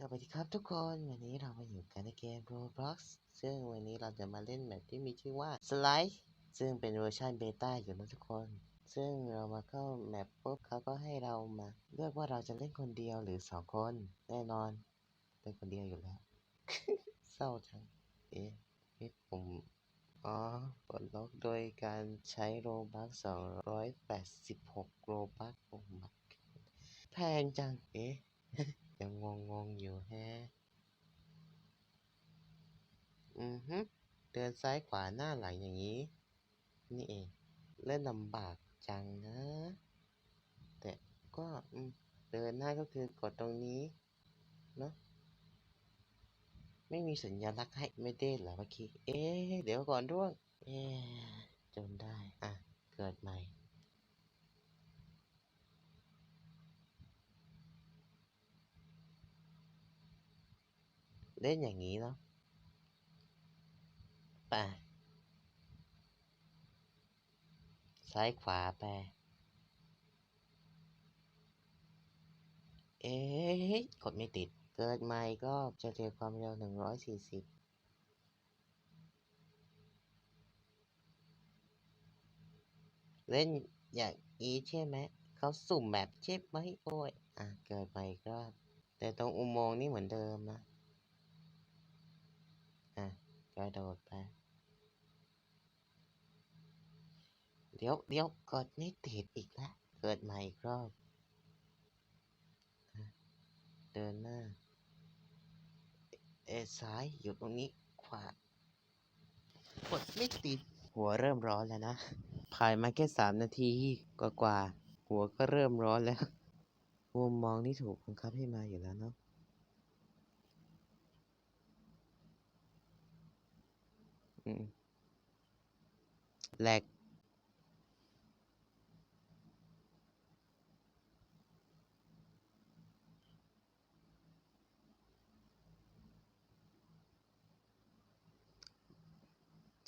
สวัสดีครับทุกคนวันนี้เรามาอยู่กันในเกม Roblox ซึ่งวันนี้เราจะมาเล่นแมปที่มีชื่อว่า Slide ซึ่งเป็นเวอร์ชันเบต้าอยู่นะทุกคน ซึ่งเรามาเข้าแมปปุ๊บเขาก็ให้เรามาเลือกว่าเราจะเล่นคนเดียวหรือสองคนแน่นอนเล่นคนเดียวอยู่แล้วเศร้าจังเอ๊ะผมอ๋อปลดล็อกโดยการใช้โรบัค286โรบัคโอ้ my god แพงจังเอ๊ะ ยังงงงๆอยู่แฮะ อือฮึ เดินซ้ายขวาหน้าหลังอย่างนี้ นี่เอง เล่นลำบากจังนะ แต่ก็เดินหน้าก็คือกดตรงนี้ เนอะไม่มีสัญลักษณ์ให้ไม่ได้เหรอเมื่อกี้ เอ๊ะเดี๋ยวก่อนร่วง เอ๊จนได้ อะ เกิดใหม่ เล่นอย่างนี้เนาะไปซ้ายขวาไป เอ๊ะกดไม่ติด เกิดใหม่ก็จะเร็วความเร็วหนึ่งร้อยสี่สิบเล่นอย่างนี้ใช่ไหม เขาสุ่มแบบใช่ไหมโอ้ย อะ เกิดใหม่ก็ แต่ตรงอุโมงค์นี่เหมือนเดิมนะ ระโดดไป เดี๋ยวเดี๋ยวกดไม่ติดอีกแล้วเกิดใหม่อีกรอบเดินหน้า เอซ้ายอยู่ตรงนี้ขวากดไม่ติด หัวเริ่มร้อนแล้วนะ ผ่านมาแค่สามนาทีกว่ากว่าๆหัวก็เริ่มร้อนแล้วมุมมองนี่ถูกบังคับให้มาอยู่แล้วเนาะ อืม แหลก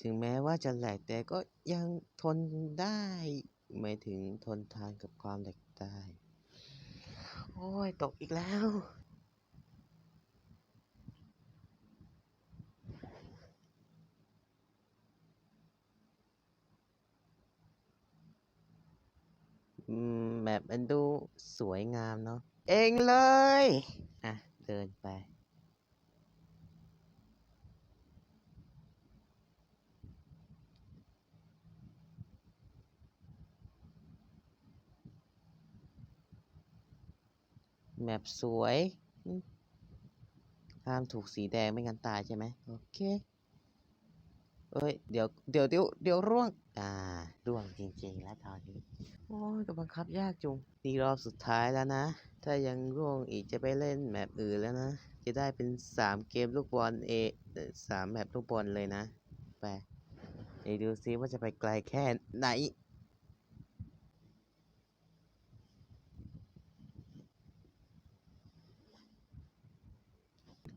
ถึงแม้ว่าจะแหลกแต่ก็ยังทนได้ หมายถึงทนทานกับความแหลกได้ โอ้ย ตกอีกแล้ว อืมแบบมันดู สวยงามเนาะเองเลย อะ เดินไป แมปสวยห้ามถูกสีแดงไม่งั้นตายใช่ไหมโอเค เอ้ย เดี๋ยว เดี๋ยวเดี๋ยวเดี๋ยวร่วง อ่าร่วงจริงๆ แล้วตอนนี้ โอ้ยก็บังคับยากจุงนี่รอบสุดท้ายแล้วนะ ถ้ายังร่วงอีกจะไปเล่นแมปอื่นแล้วนะ จะได้เป็นสามเกมลูกบอลเอสามแมปลูกบอลเลยนะ ไปไปดูซิว่าจะไปไกลแค่ไหน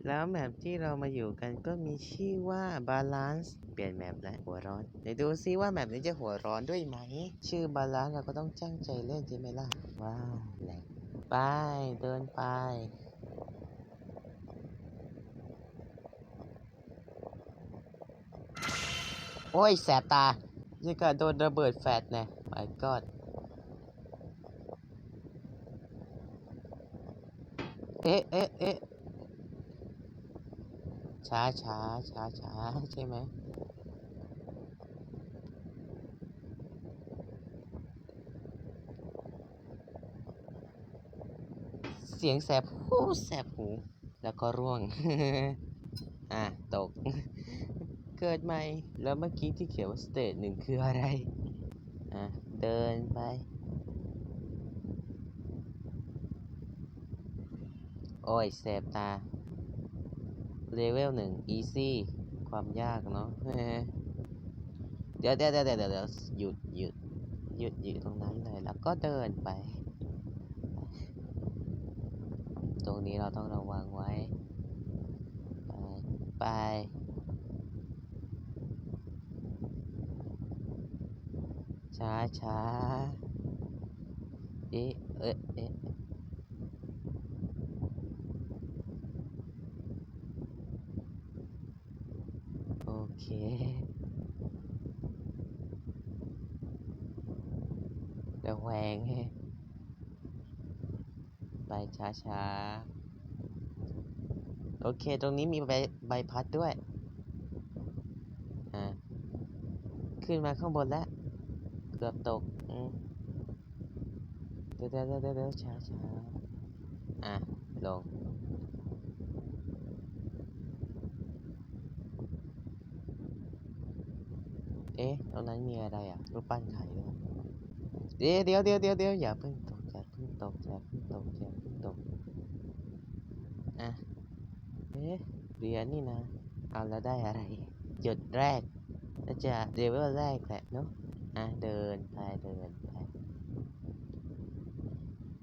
แล้วแมปที่เรามาอยู่กันก็มีชื่อว่า Balance เปลี่ยนแมปแล้วหัวร้อนเดี๋ยวดูซิว่าแมปนี้จะหัวร้อนด้วยไหม ชื่อ Balance เราก็ต้องจ้างใจเล่นใช่ไหมล่ะ ว้าวแหลกไปเดินไปโอ้ย แสบตายังกะโดนระเบิดแฟดแน่ my god เอ๊ะเอ๊ะเอ๊ะ ช้าช้าช้าช้าใช่ไหมเสียงแสบหูแสบหู แล้วก็ร่วง อะ ตก เกิดใหม่ แล้วเมื่อกี้ที่เขียนว่าสเตจหนึ่งคืออะไร อะ เดินไป โอ้ยแสบตา เลเวลหนึ่ง easy ความยากเนาะเดี๋ยวเดี๋ยวเดี๋ยวเดี๋ยวเดี๋ยวหยุดหยุดหยุดอยู่ตรงนั้นเลย แล้วก็เดินไป ตรงนี้เราต้องระวังไว้ ไป ไป ช้าช้าเอ๊ะเอ๊ะเอ๊ะ เคเดี๋ยวแวงให้ไปช้าๆ โอเค ตรงนี้มีใบใบพัดด้วย อ่า ขึ้นมาข้างบนแล้ว เกือบตกอืมเดี๋ยวเดี๋ยวเดี๋ยวช้าช้าๆอะ ลง เอ๊ะตรงนั้นมีอะไรอะรูปปั้นไข่ด้วยเดี๋ยวเดี๋ยวเดี๋ยวเดี๋ยวเดี๋ยวอย่าเพิ่งตกอย่าเพิ่งตกอย่าเพิ่งตกอย่าเพิ่งตกอะเอ๊ะเหรียญนี่นะ เอาแล้วได้อะไรจุดแรกน่าจะเลเวลแรกแหละเนาะอะเดินไปเดินไป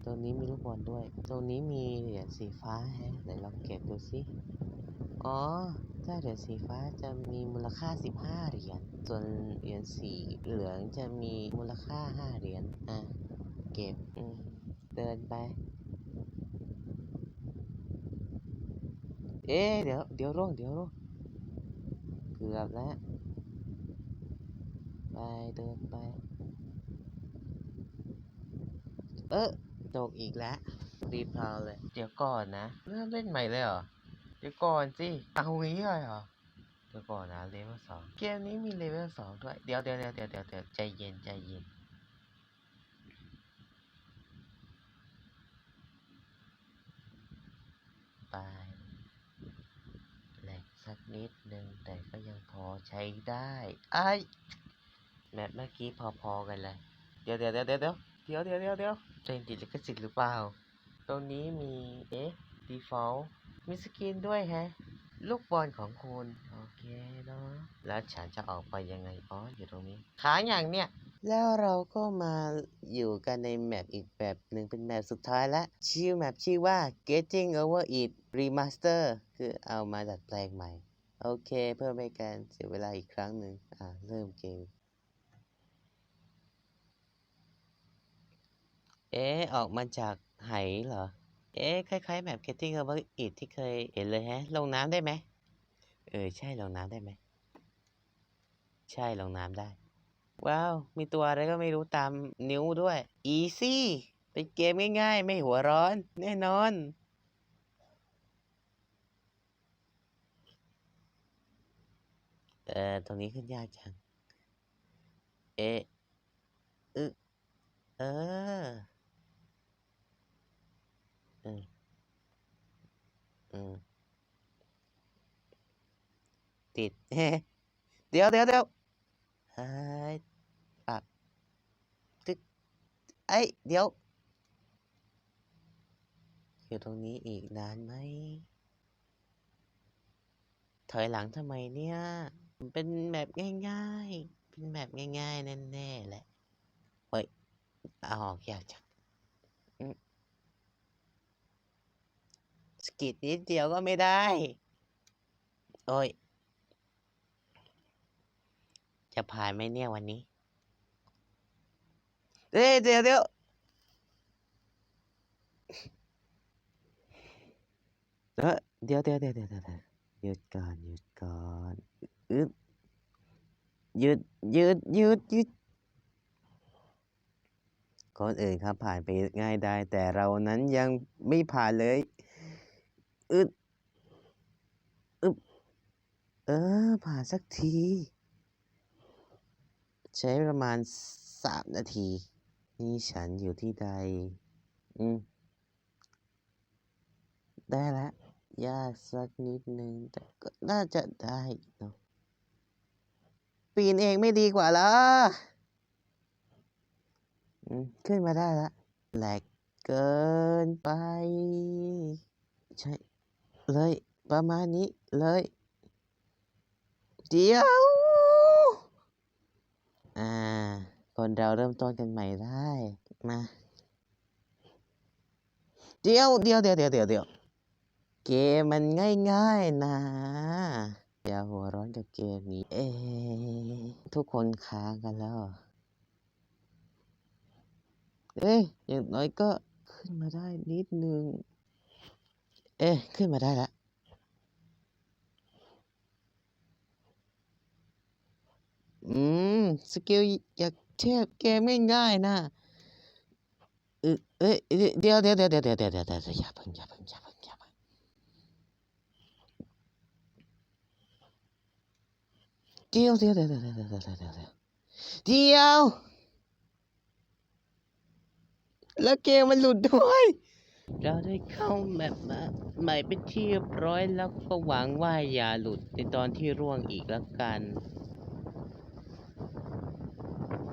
ตรงนี้มีลูกบอลด้วย ตรงนี้มีเหรียญสีฟ้าแฮะไหนลองเก็บดูสิ อ๋อ ถ้าเหรียญสีฟ้าจะมีมูลค่า 15 เหรียญ ส่วนเหรียญสีเหลืองจะมีมูลค่า 5 เหรียญ อะ เก็บเดินไป เอ๊เดี๋ยวเดี๋ยวร่วงเดี๋ยวร่วงเกือบแล้ว ไปเดินไป เออตกอีกแล้วรีบพาวเลย เดี๋ยวก่อนนะ เริ่มเล่นใหม่เลยเหรอ เดี๋ยวก่อนสิเอางี้เลยเหรอเดี๋ยวก่อนนะเลเวลสองเกมนี้มีเลเวลสองด้วย เดี๋ยวเดี๋ยวเดี๋ยวเดี๋ยวเดี๋ยวเดี๋ยวใจเย็นใจเย็นไปแหลกสักนิดนึงแต่ก็ยังพอใช้ได้ไอ้ายแมปเมื่อกี้พอๆกันเลย เดี๋ยวเดี๋ยวเดี๋ยวเดี๋ยวเดี๋ยวเดี๋ยวเดี๋ยวเดี๋ยวเพลงติดลิขสิทธิ์หรือเปล่า ตรงนี้มี เอ๊ะ default มีสกินด้วยแฮะ ลูกบอลของคุณ โอเคเนาะแล้วฉันจะออกไปยังไงอ๋ออยู่ตรงนี้ค้าอย่างเนี้ยแล้วเราก็มาอยู่กันในแมปอีกแบบหนึ่งเป็นแมปสุดท้ายและชื่อแมปชื่อว่า Getting Over It Remaster คือเอามาดัดแปลงใหม่ โอเคเพื่อไม่ให้การเสียเวลาอีกครั้งหนึ่งอ่าเริ่มเกม เอ๊ออกมาจากไหเหรอ เอ๊ะคล้ายๆแบบ Getting Over It ที่เคยเห็นเลยแฮะ ลงน้ำได้ไหมเออ ใช่ลงน้ำได้ไหม ใช่ลงน้ำได้ ว้าว มีตัวอะไรก็ไม่รู้ตามนิ้วด้วย Easy เป็นเกมง่ายๆ ไม่หัวร้อน แน่นอนเออตรงนี้ขึ้นยากจัง เอ๊ะอึเออ อืมอืมติด เดี๋ยวเดี๋ยวเดี๋ยวเฮ้ยปรับตึกไอ้เดี๋ยว อยู่ตรงนี้อีกนานไหม ถอยหลังทำไมเนี่ย เป็นแบบง่ายๆ เป็นแบบง่ายๆ แน่ๆแหละ เฮ้ย เอาออกยากจังอืม กิดนิดเดียวก็ไม่ได้ โอ้ย จะผ่านไหมเนี่ยวันนี้ เดี๋ยวเดี๋ยวเออเดี๋ยวเดี๋ยวเดี๋ยวเดี๋ยวเดี๋ยวเดี๋ยวหยุดก่อนหยุดก่อนอึดหยุดหยุดหยุดหยุดคนอื่นครับผ่านไปง่ายได้ แต่เรานั้นยังไม่ผ่านเลย อึดอึบเออ ผ่านสักที ใช้ประมาณสามนาที นี่ฉันอยู่ที่ใด อืม ได้แล้วยากสักนิดนึง แต่ก็น่าจะได้เนาะปีนเองไม่ดีกว่าเหรออืมขึ้นมาได้ล้วแหลกเกินไป ใช่ เลย ประมาณนี้เลย เดี๋ยว อ่า คนเราเริ่มต้นกันใหม่ได้ มา เดี๋ยวเดี๋ยวเดี๋ยวเดี๋ยวเดี๋ยวเดี๋ยวเกมมันง่ายๆนะอย่าหัวร้อนกับเกมนี้ เอ๊ทุกคนค้างกันแล้วเอเอ้ยอย่างน้อยก็ขึ้นมาได้นิดนึง เอ๊ะ ขึ้นมาได้แล้วอืม สกิลอยากเทพเกไม่ง่ายนะเออเอ้ยเดี๋ยวเดี๋ยวเดี๋ยวเดี๋ยวเดี๋ยวเดี๋ยวเดี๋ยวอย่าเพิ่งอย่าเพิ่งอย่าเพิ่งอย่าเพิ่งเดี๋ยวเดี๋ยวเดี๋ยวเดี๋ยวเดี๋ยวเดี๋ยวเดี๋ยวเดี๋ยวเดี๋ยวแล้วเกมมันหลุดด้วย เราได้เข้าแมปมาใหม่เป็นที่เรียบร้อยแล้วก็หวังว่าอย่าหลุดในตอนที่ร่วงอีกแล้วกัน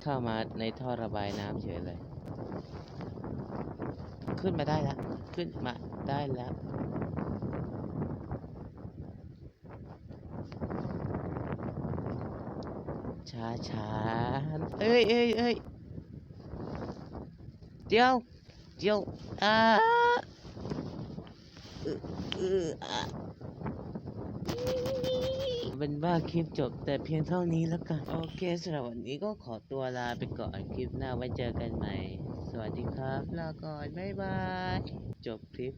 เข้ามาในท่อระบายน้ำเฉยเลย ขึ้นมาได้แล้วขึ้นมาได้แล้วช้าช้าเอ้ยเอ้ยเอ้ยเดี๋ยว เดี๋ยวอ่าเออเอออะเป็นว่าคลิปจบแต่เพียงเท่านี้แล้วกัน โอเคสำหรับวันนี้ก็ขอตัวลาไปก่อนคลิปหน้าไว้เจอกันใหม่ สวัสดีครับ ลาก่อน บ๊ายบาย จบคลิป